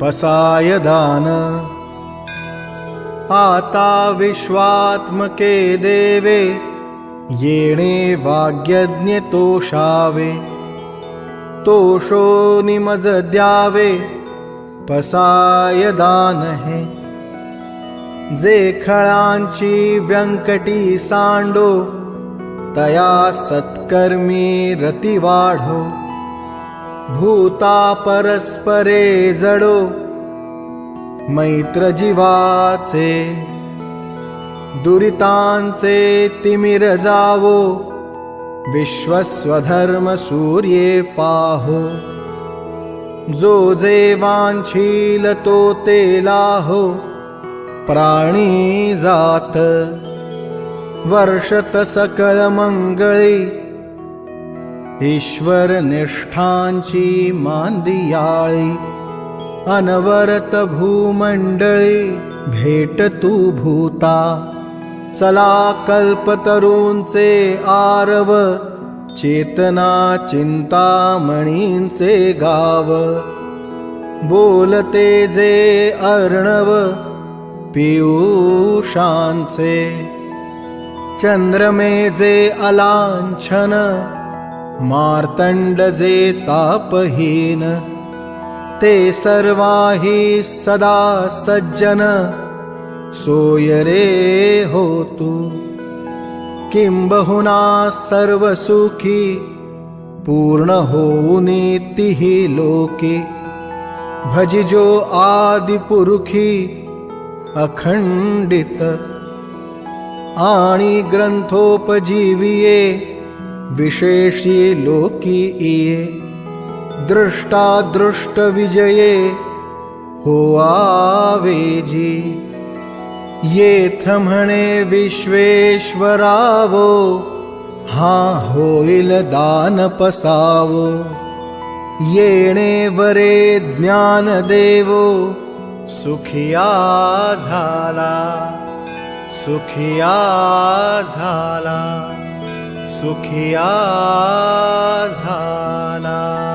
पसाय दान आता विश्वात्मके देवे येणे वाग्यज्ञ तोषावे तोषो निमज द्यावे पसाय जे खळांची व्यंकटी सांडो तया सत्कर्मी रती वाढो भूता परस्परे जडो मैत्र जीवाचे दुरितांचे तिमिर जावो विश्वस्वधर्म सूर्ये पाहो जो जे वांछील तो ते लाहो प्राणी जात वर्षत सकळ मंगळी ईश्वर निष्ठांची मांदियाळी अनवरत भूमंडळी भेट तू भूता. चला कल्पतरूंचे आरव चेतना चिंतामणींचे गाव. बोलते जे अर्णव पियूषांचे. चंद्रमे जे अलांछन मार्तंड जे तापहीन ते सर्वाही सदा सज्जन सोय रे होतु किंबहुना सर्वसुखी पूर्ण होऊनितिः लोके। भजिजो आदिपुरुखी अखंडित आणि ग्रंथोपजीविये विशेषी लोकी इये दृष्टादृष्टविजये हो आवेजी। येथ म्हणे विश्वेश्वरावो हा होईल दान पसावो। येणे वरे ज्ञान देवो सुखिया झाला सुखिया झाला सुखिया झाला।